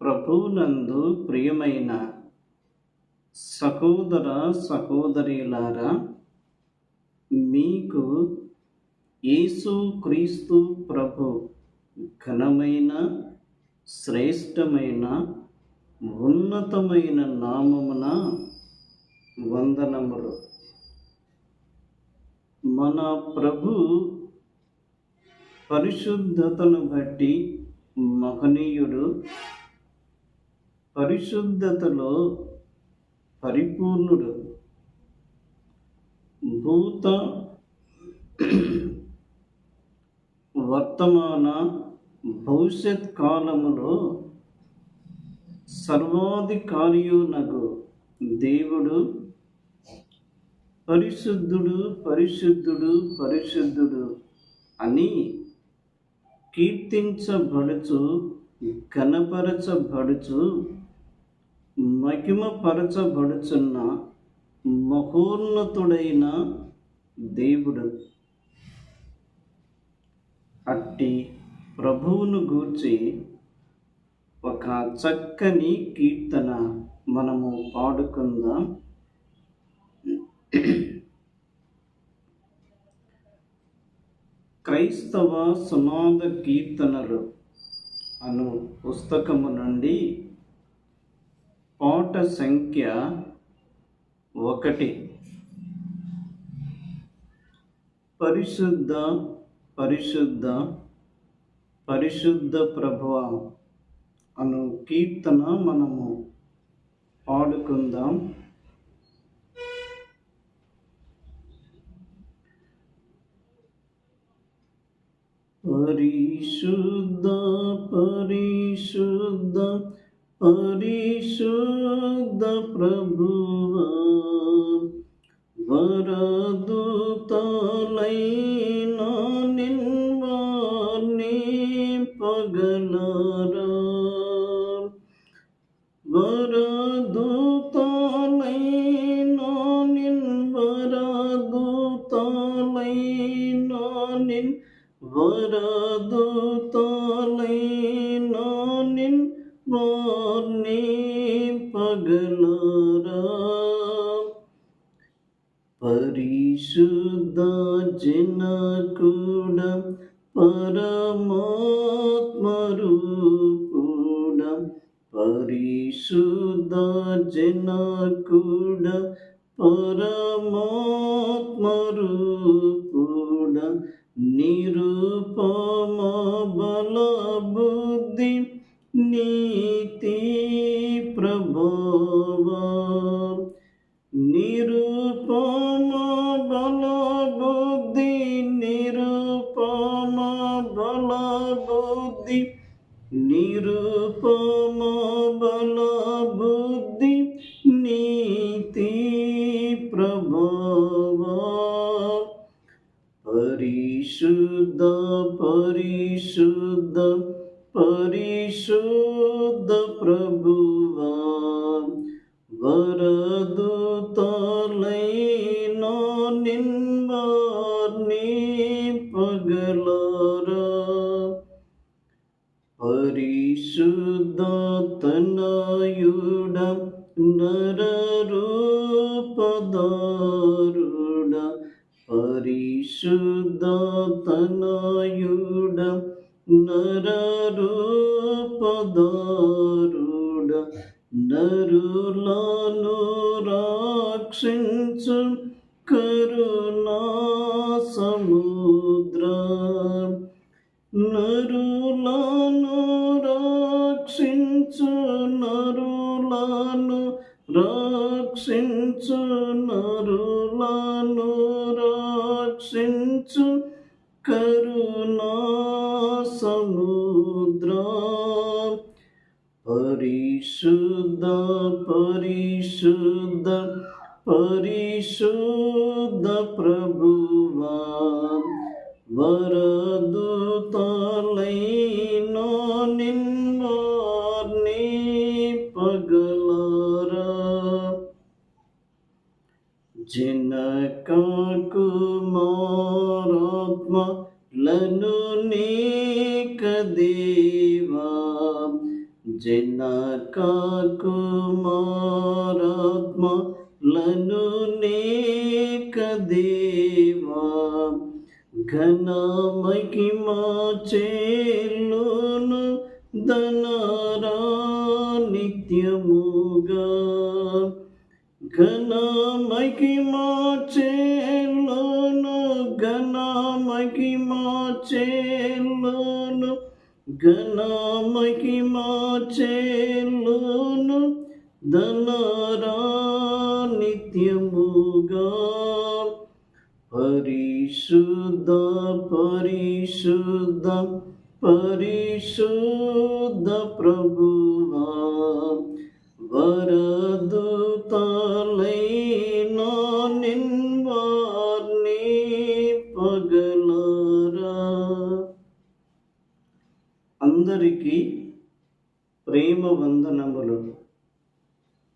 ప్రభువునందు ప్రియమైన సహోదర సహోదరిలారా మీకు యేసు క్రీస్తు ప్రభు ఘనమైన శ్రేష్టమైన ఉన్నతమైన నామమున వందనములు. మన ప్రభు పరిశుద్ధతను బట్టి మహనీయుడు పరిశుద్ధతలో పరిపూర్ణుడు. భూత వర్తమాన భవిష్యత్ కాలములో సర్వాధికారియునకు దేవుడు పరిశుద్ధుడు పరిశుద్ధుడు పరిశుద్ధుడు అని కీర్తించబడుచు ఘనపరచబడుచు మహిమపరచబడుచున్న మహోన్నతుడైన దేవుడు. అట్టి ప్రభువును గూర్చి ఒక చక్కని కీర్తన మనము పాడుకుందాం. క్రైస్తవ సునాద కీర్తనలు అను పుస్తకము నుండి పాట సంఖ్య ఒకటి. పరిశుద్ధ పరిశుద్ధ పరిశుద్ధ ప్రభువ అను కీర్తన మనము పాడుకుందాం. పరిశుద్ధ పరిశుద్ధ പരിശുദ്ധ പ്രഭുവ വരദൂതലൈന നിൻവാണി പകലറ വരദൂതലൈന നിൻ വരദൂതലൈന നിൻ വരദൂതലൈന നിൻ വാ മകളാരാം പരിശുദ്ധ ജനകൂടം പരമാത്മരൂപൂടം പരിശുദ്ധ ജനകൂടം പരമാത്മരൂ प्रभो নিরুপম বল বুদ্ধি নিরুপম বল বুদ্ধি নিরুপম বল বুদ্ধি নীতি প্রভো পরিশুদ্ধ পরিশুদ্ধ పరిశుద్ధ ప్రభువా వరదూతలైన నిన్వార్ని పగలరా పరిశుద్ధ తనయుడ నరరూపదారుడ పరిశుద్ధ తనయుడ నరూపదారుడ నరులను రాక్షించు కరుణా సముద్ర నరులను రాక్షించు నరులను రాక్షించు నరులను రాక్షించు కరు పరిశుద్ధ పరిశుద్ధ పరిశుద్ధ ప్రభువా వరదూతలైన నిన్వార్ని పగలరా జనక కుమారాత్మ లను నీక దేవా జనక కుమారాత్మలను నేక దేవా ఘన మహిమా చేలును ధనరా నిత్యముగా. ఘన మహిమా చేలును ఘన మహిమా చే ఘన మహిమా ధనరా నిత్యముగా పరిశుద్ధ పరిశుద్ధ పరిశుద్ధ ప్రభువా వరదుతలైన నిన్వార్ని నిన్వార్ అందరికీ ప్రేమ వందనములు.